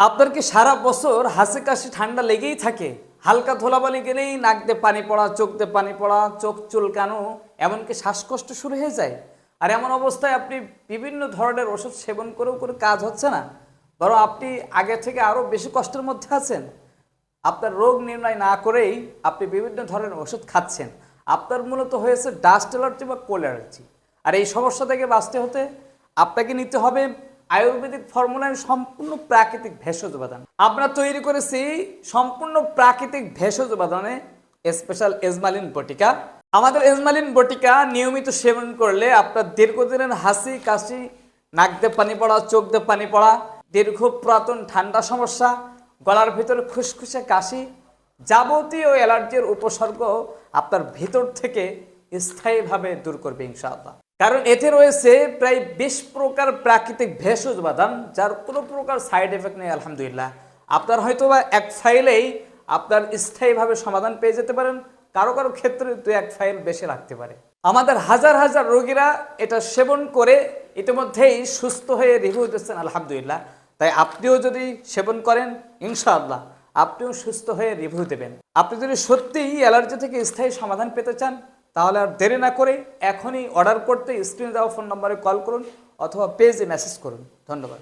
আপনার কি সারা বছর হাসি কাশি ঠান্ডা লেগেই থাকে। হালকা ধোলাবালি গেলেই নাক দিয়ে পানি পড়া চোখ দিয়ে পানি পড়া, চোখ চুলকানো, এমনকি শ্বাসকষ্ট শুরু হয়ে যায়। আর এমন অবস্থায় আপনি বিভিন্ন ধরনের ওষুধ সেবন করেও করে কাজ হচ্ছে না। বরং আপনি আগে থেকে আরও বেশি কষ্টের মধ্যে আছেন। আপনার রোগ নির্ণয় না করেই আপনি বিভিন্ন ধরনের ওষুধ খাচ্ছেন। আপনার মূলত হয়েছে ডাস্ট অ্যালার্জি বা কোল অ্যালার্জি। আর এই সমস্যা থেকে বাঁচতে হতে আপনাকে নিতে হবে আয়ুর্বেদিক ফর্মুলার সম্পূর্ণ প্রাকৃতিক ভেষজ উপাদান। আমরা তৈরি করেছি সম্পূর্ণ প্রাকৃতিক ভেষজ উপাদানে স্পেশাল এজমালিন বটিকা। আমাদের এজমালিন বটিকা নিয়মিত সেবন করলে আপনার দীর্ঘদিনের হাসি, কাশি নাক দিয়ে পানি পড়া চোখ দিয়ে পানি পড়া, দীর্ঘ পুরাতন ঠান্ডা সমস্যা, গলার ভিতরে খুসখুসে কাশি, যাবতীয় অ্যালার্জির উপসর্গ আপনার ভিতর থেকে স্থায়ীভাবে দূর করবে ইনশাআল্লাহ। কারণ এতে রয়েছে প্রায় বিশ প্রকার প্রাকৃতিক ভেষজ উপাদান যার কোনো প্রকার সাইড এফেক্ট নেই, আলহামদুলিল্লাহ। আপনার হয়তো বা এক ফাইলেই আপনার স্থায়ীভাবে সমাধান পেয়ে যেতে পারেন। কারও কারও ক্ষেত্রে দু এক ফাইল বেশি রাখতে পারে। আমাদের হাজার হাজার রোগীরা এটা সেবন করে ইতিমধ্যেই সুস্থ হয়ে রিভিউ দিচ্ছেন, আলহামদুলিল্লাহ। তাই আপনিও যদি সেবন করেন, ইনশাআল্লাহ আপনিও সুস্থ হয়ে রিভিউ দেবেন। আপনি যদি সত্যিই অ্যালার্জি থেকে স্থায়ী সমাধান পেতে চান তাহলে আর দেরি না করে এখনই অর্ডার করতে স্ক্রিনে দেওয়া ফোন নম্বরে কল করুন অথবা পেজে মেসেজ করুন। ধন্যবাদ।